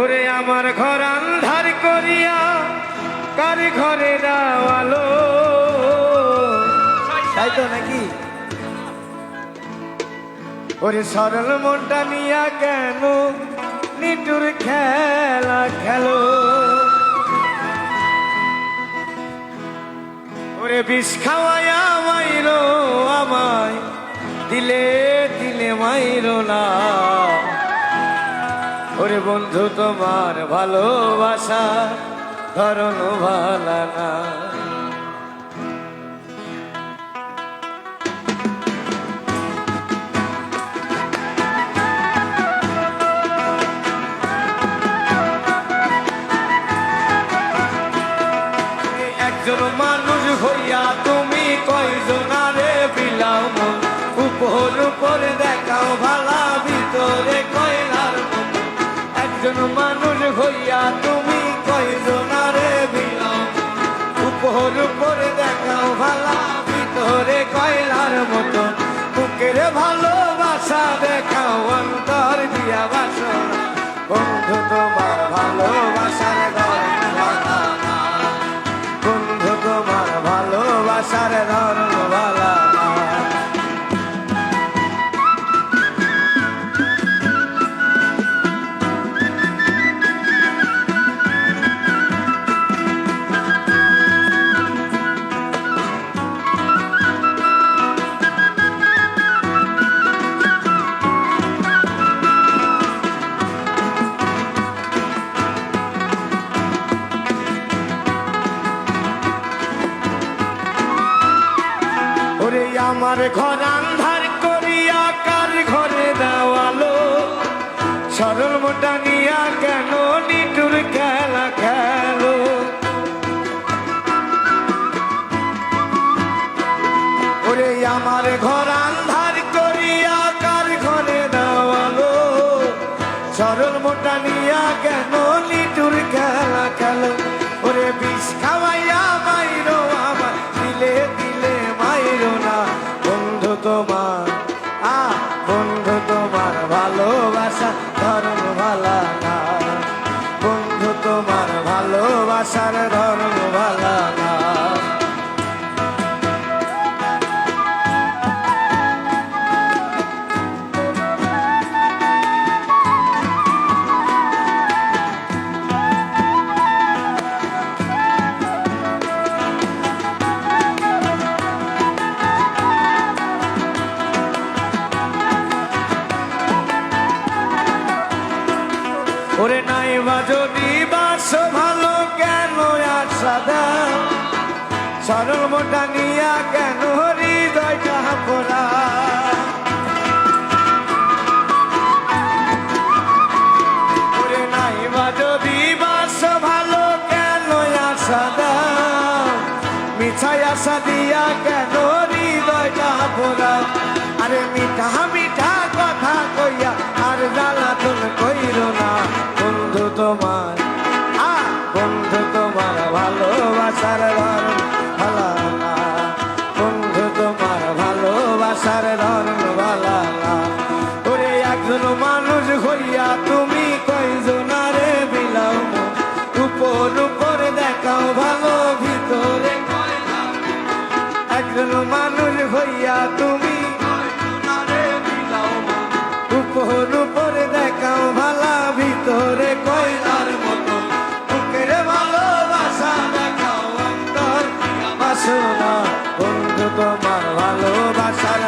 ওরে আমার ঘর আন্ধার করিয়া কার ঘরে দাওয়ালো তাই তো নাকি? ওরে সরল মনটা নিয়া কেন নিটুর খেলা খেলো? ওরে বিষ খাওয়াইয়া মাইরো আমায়, দিলে দিলে মাইরো না। ওরে বন্ধু তোমার ভালোবাসা ধরন ভালা একজন মানুষ উপর উপর দেখাও ভালা ভিতরে কয়লার মতন। বুকের ভালোবাসা দেখাও অন্তর দিয়া বাসনা আমার ঘর আন্ধার করিয়া কার ঘরে দেওয়ালো? সরল মোটা নিয়া কেন নিটুর খেলা খেলো? ওরে আমার ঘর আন্ধার তোমার আ বন্ধু তোমার ভালোবাসা ধর্ম ভালা না। বন্ধু তোমার ভালোবাসার ওরে নাই বা যদি বাস, ভালো কেন আশা দাও সরল মোটা নিয়া কেন হৃদয়টা পোড়া? দিয়া কেন হৃদয়টা আরে মিঠা মিঠা কথা কইয়া আর জ্বালাতন কইর হইয়া তুমি উপর উপরে দেখাও ভালা ভিতরে কয়লার মতো। বুকের ভালোবাসা দেখাও অন্তর বাসনা বন্ধু, তোমার ভালোবাসার